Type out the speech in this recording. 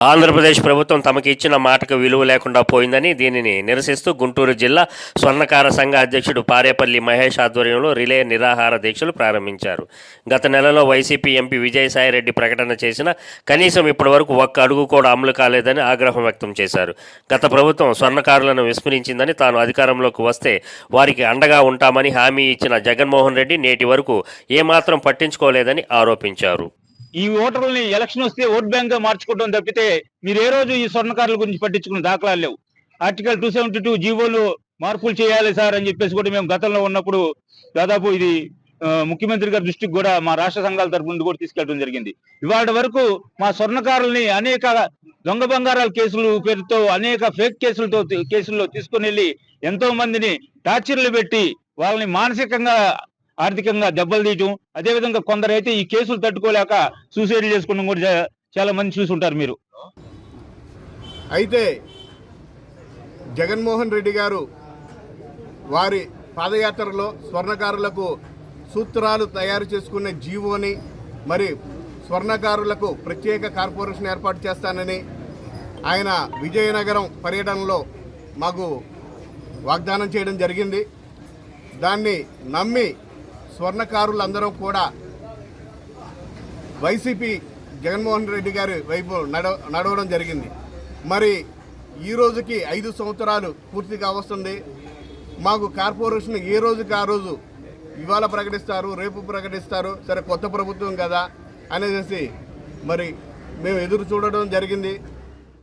ఆంధ్రప్రదేశ్ ప్రభుత్వం తమకి ఇచ్చిన మాటకు విలువ లేకుండా పోయిందని దీనిని నిరసిస్తూ గుంటూరు జిల్లా స్వర్ణకార సంఘ అధ్యక్షుడు పారేపల్లి మహేష్ ఆధ్వర్యంలో రిలే నిరాహార దీక్షలు ప్రారంభించారు. గత నెలలో వైసీపీ ఎంపీ విజయసాయిరెడ్డి ప్రకటన చేసిన కనీసం ఇప్పటివరకు ఒక్క అడుగు కూడా అమలు కాలేదని ఆగ్రహం వ్యక్తం చేశారు. గత ప్రభుత్వం స్వర్ణకారులను విస్మరించిందని తాను అధికారంలోకి వస్తే వారికి అండగా ఉంటామని హామీ ఇచ్చిన జగన్మోహన్ రెడ్డి నేటి వరకు ఏమాత్రం పట్టించుకోలేదని ఆరోపించారు. ఈ ఓటర్లని ఎలక్షన్ వస్తే ఓట్ బ్యాంక్గా మార్చుకోవడం తప్పితే మీరు ఏ రోజు ఈ స్వర్ణకారుల గురించి పట్టించుకున్న దాఖలాలు లేవు. ఆర్టికల్ టూ సెవెంటీ టూ జీవోలు మార్పులు చేయాలి సార్ అని చెప్పేసి కూడా మేము గతంలో ఉన్నప్పుడు దాదాపు ఇది ముఖ్యమంత్రి గారి దృష్టికి కూడా మా రాష్ట్ర సంఘాల తరపు నుండి కూడా తీసుకెళ్ళడం జరిగింది. ఇవాళ వరకు మా స్వర్ణకారుల్ని అనేక దొంగ బంగారాల కేసులు పేరుతో అనేక ఫేక్ కేసులతో కేసుల్లో తీసుకుని వెళ్ళి ఎంతో మందిని టార్చర్లు పెట్టి వాళ్ళని మానసికంగా ఆర్థికంగా దెబ్బలు తీయటం అదేవిధంగా కొందరైతే ఈ కేసులు తట్టుకోలేక సూసైడ్ చేసుకోవడం కూడా చాలా మంది చూసి ఉంటారు మీరు. అయితే జగన్మోహన్ రెడ్డి గారు వారి పాదయాత్రలో స్వర్ణకారులకు సూత్రాలు తయారు చేసుకునే జీవోని మరి స్వర్ణకారులకు ప్రత్యేక కార్పొరేషన్ ఏర్పాటు చేస్తానని ఆయన విజయనగరం పర్యటనలో మాకు వాగ్దానం చేయడం జరిగింది. దాన్ని నమ్మి స్వర్ణకారులందరూ కూడా వైసీపీ జగన్మోహన్ రెడ్డి గారి వైపు నడవ నడవడం జరిగింది. మరి ఈ రోజుకి ఐదు సంవత్సరాలు పూర్తిగా వస్తుంది మాకు కార్పొరేషన్ ఏ రోజుకి ఆ రోజు ఇవాళ ప్రకటిస్తారు రేపు ప్రకటిస్తారు సరే కొత్త ప్రభుత్వం కదా అనేసి మరి మేము ఎదురు చూడడం జరిగింది.